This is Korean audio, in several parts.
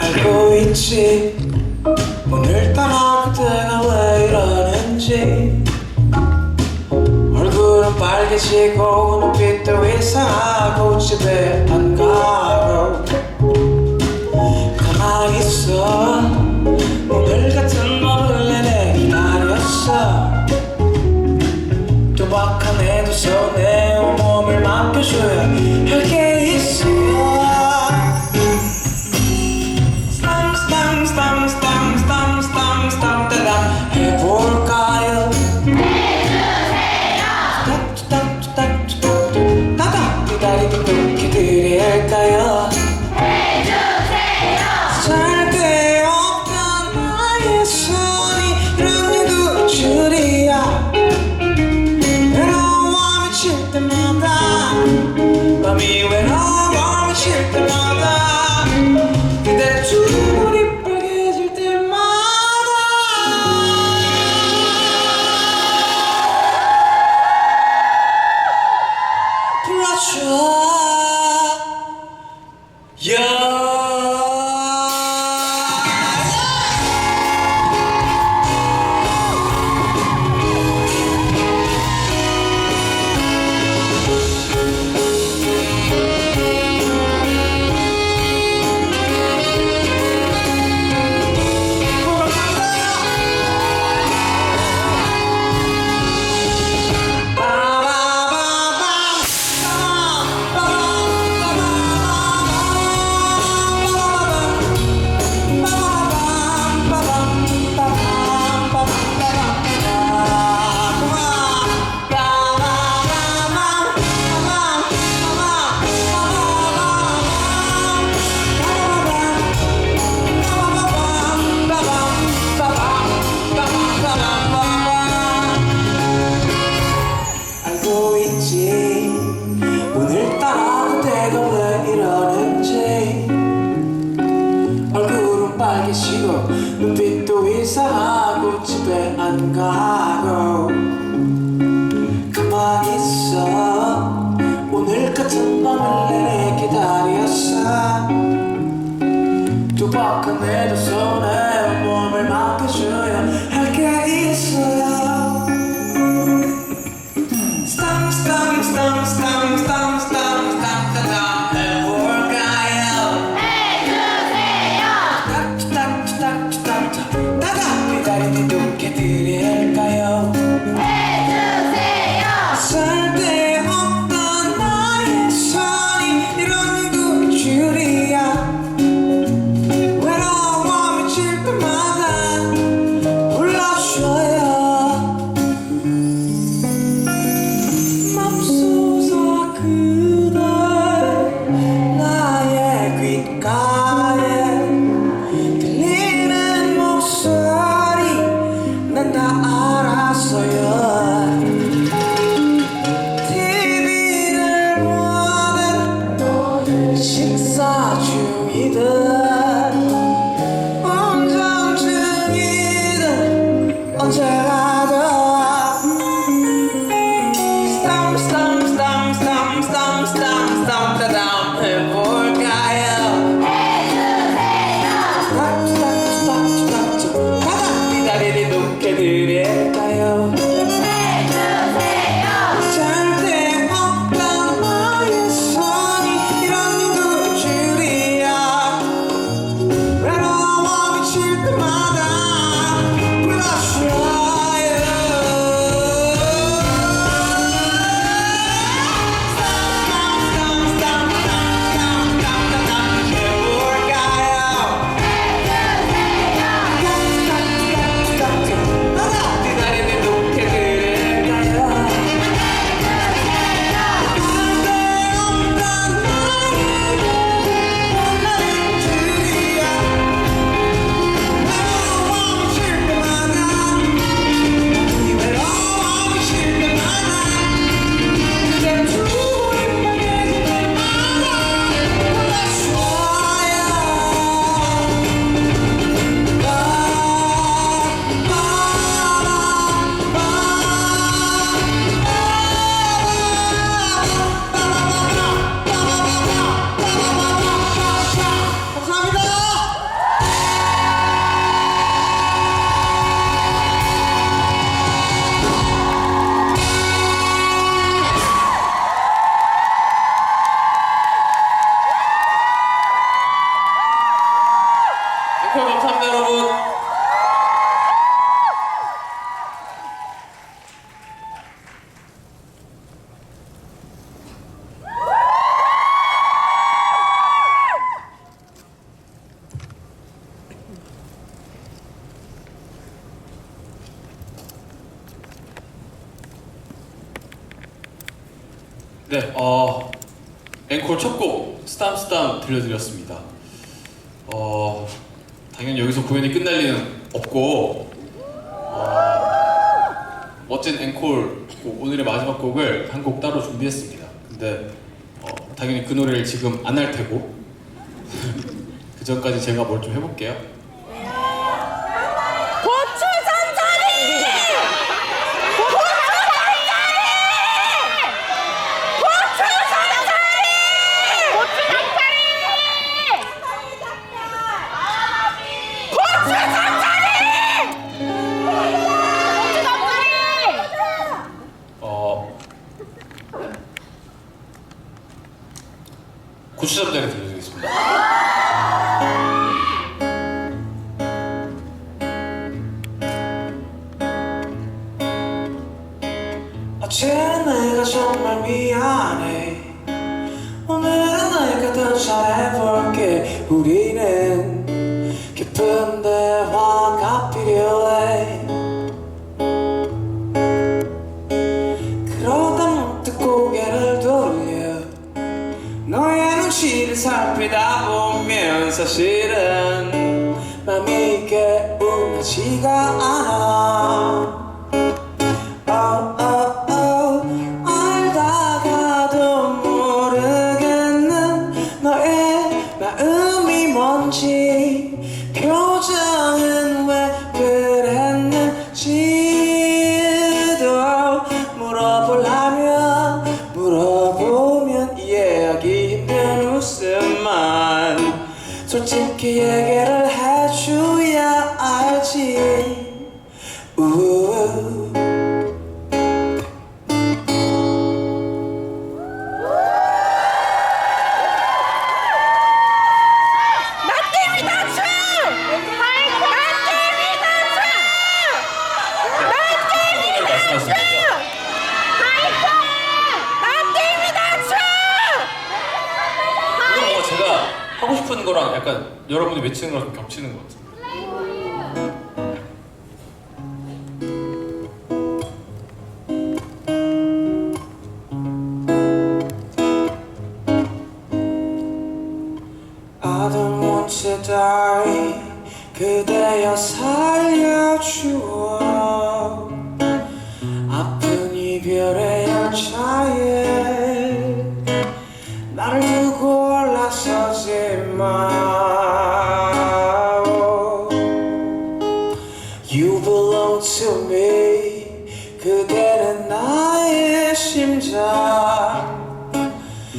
알고 있지? 오늘따라 그때가 왜 이러는지. 얼굴은 빨개지고 눈빛도 이상하고 집에 안 가고 가만히 있어. 오늘 같은 밤을 내내 기다렸어. 또박한 애도 서내 온몸을 맡겨줘야 Hello. 감사합니다 여러분. 네, 어, 앵콜 첫 곡 스탐 스탐 들려드렸습니다. 어, 당연히 여기서 공연이 끝날 리는 없고 어, 멋진 앵콜 곡, 오늘의 마지막 곡을 한 곡 따로 준비했습니다. 근데 어, 당연히 그 노래를 지금 안 할 테고 그 전까지 제가 뭘 좀 해볼게요. 어제는 내가 정말 미안해. 오늘은 내가 더 잘해볼게. 우리는 깊은 대화가 필요해. 그러다 문득 고개를 돌려. 너의 눈치를 살피다 보면 사실은 맘이 개운하지가 않아 뭔지 표정은 거랑 약간 여러분이 외치는 거랑 좀 겹치는 것 같아요. Me 그대는 나의 심장.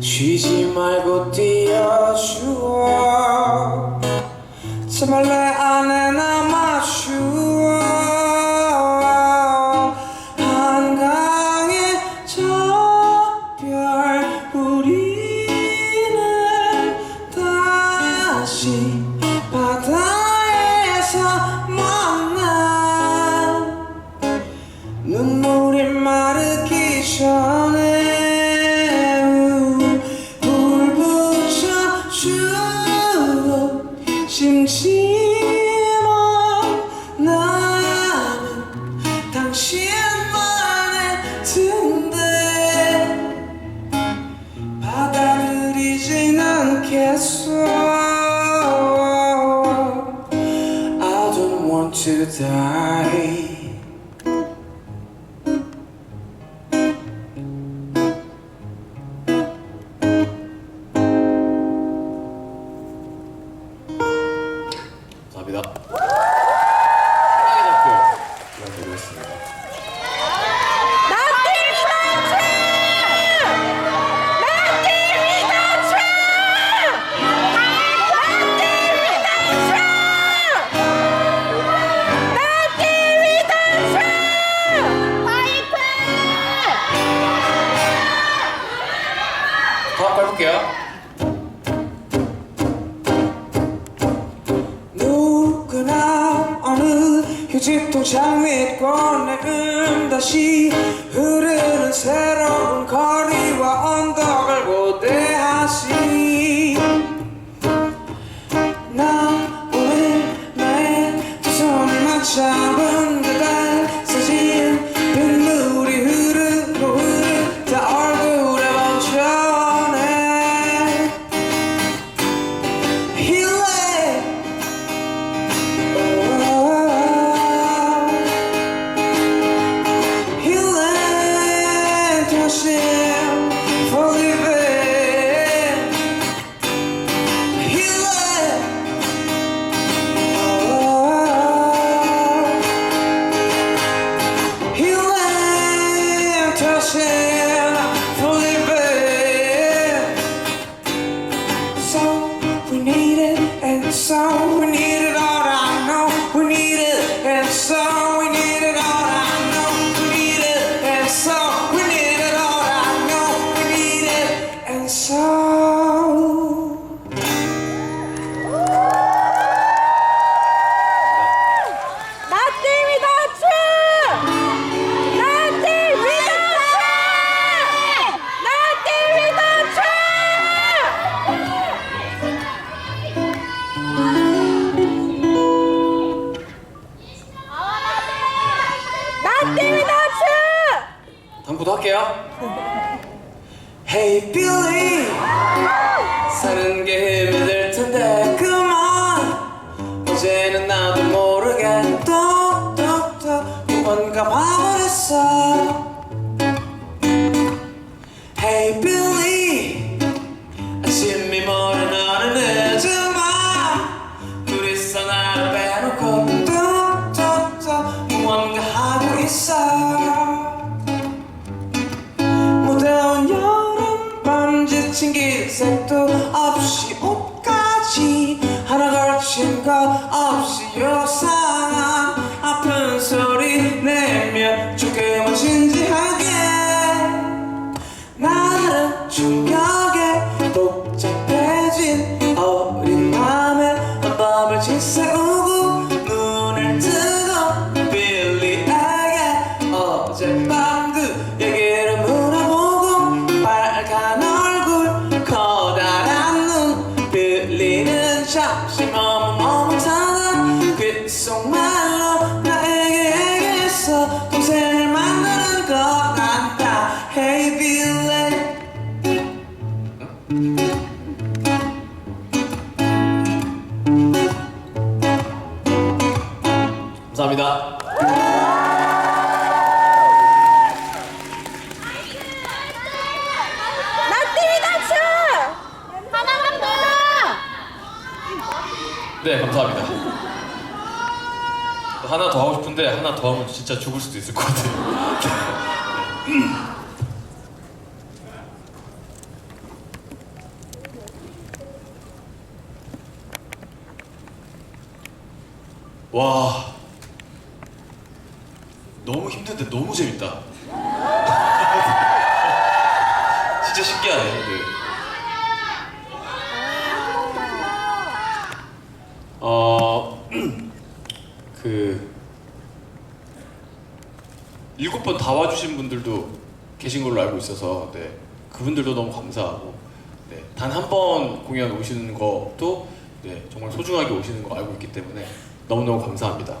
쉬지 말고 뛰어주어. 제발 내 안에 남아주어 붙여 So many Hey Billy 사는 게 감사합니다. 하나만 더! 네, 감사합니다. 하나 더 하고 싶은데 하나 더 하면 진짜 죽을 수도 있을 것 같아요. 와, 힘든데 너무 재밌다. 진짜 신기하네. 네. 어, 그 일곱 번 다 와주신 분들도 계신 걸로 알고 있어서 네, 그분들도 너무 감사하고 네, 단 한 번 공연 오시는 것도 네, 정말 소중하게 오시는 거 알고 있기 때문에 너무너무 감사합니다.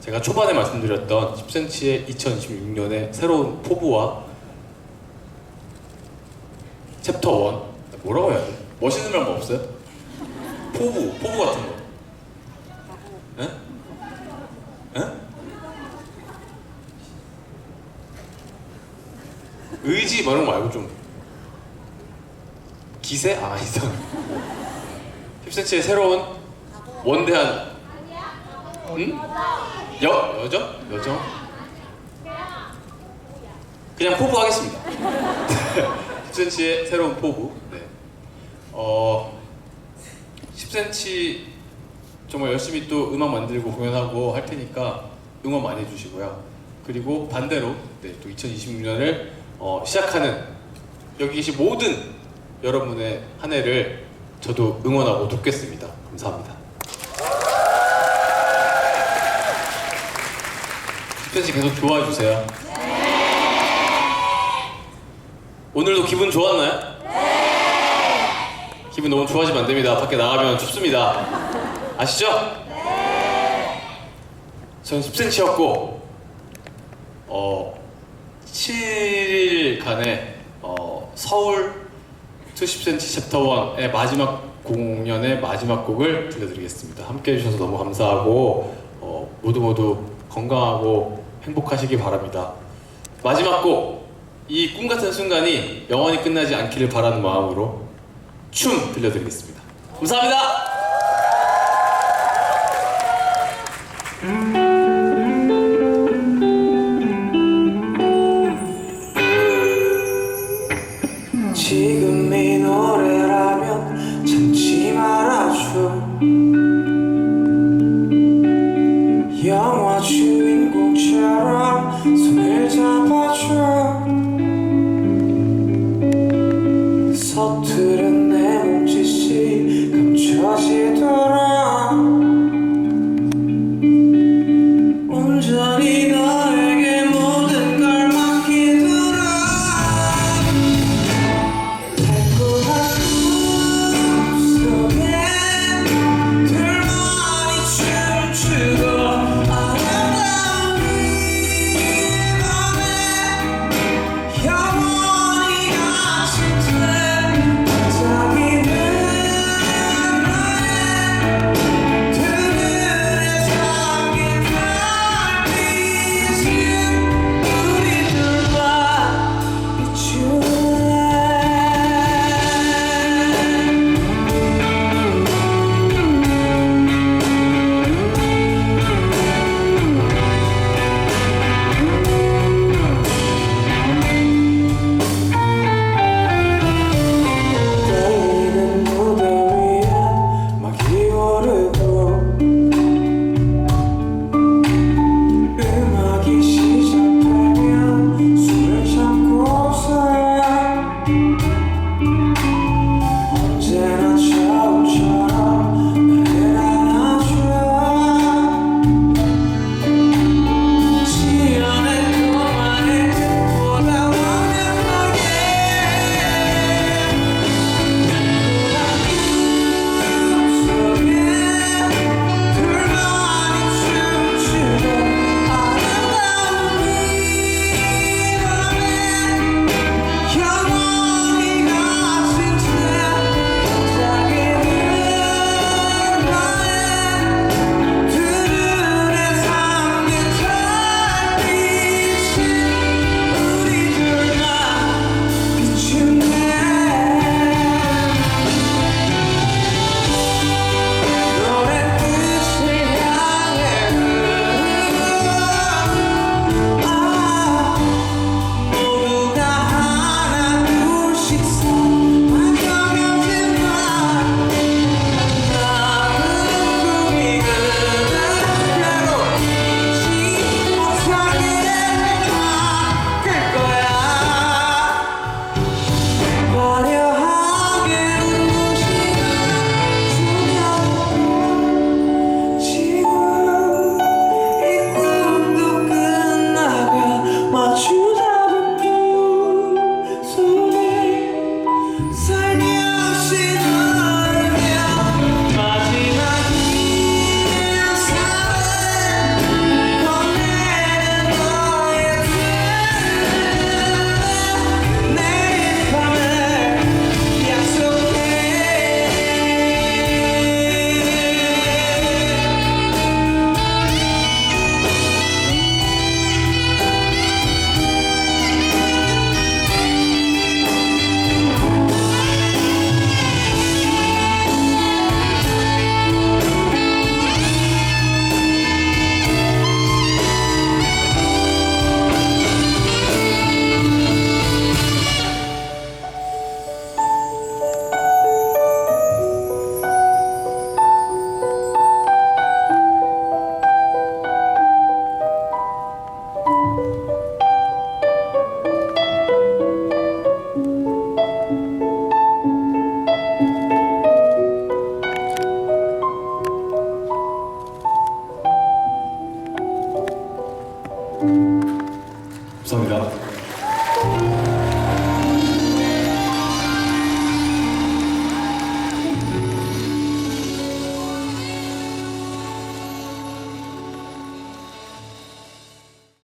제가 초반에 말씀드렸던 10cm의 2026년의 새로운 포부와 챕터 1 뭐라고 해야 돼? 멋있는 말 뭐 없어요? 포부, 포부 같은 거. 에? 에? 의지 뭐 이런 거 말고 좀 기세? 아 이상 10cm의 새로운 원대한 응? 여? 여정? 여정? 그냥 포부 하겠습니다 10cm의 새로운 포부 네. 어 10cm 정말 열심히 또 음악 만들고 공연하고 할 테니까 응원 많이 해주시고요. 그리고 반대로 네, 또 2026년을 어, 시작하는 여기 계신 모든 여러분의 한 해를 저도 응원하고 돕겠습니다. 감사합니다. 10cm 계속 좋아해 주세요. 오늘도 기분 좋았나요? 기분 너무 좋아지면 안 됩니다. 밖에 나가면 춥습니다. 아시죠? 전 10cm였고 어 7일간의 어, 서울 2 10cm 챕터 1의 마지막 공연의 마지막 곡을 들려드리겠습니다. 함께 해주셔서 너무 감사하고 어, 모두 모두 건강하고 행복하시기 바랍니다. 마지막 곡, 이 꿈 같은 순간이 영원히 끝나지 않기를 바라는 마음으로 춤 들려드리겠습니다. 감사합니다.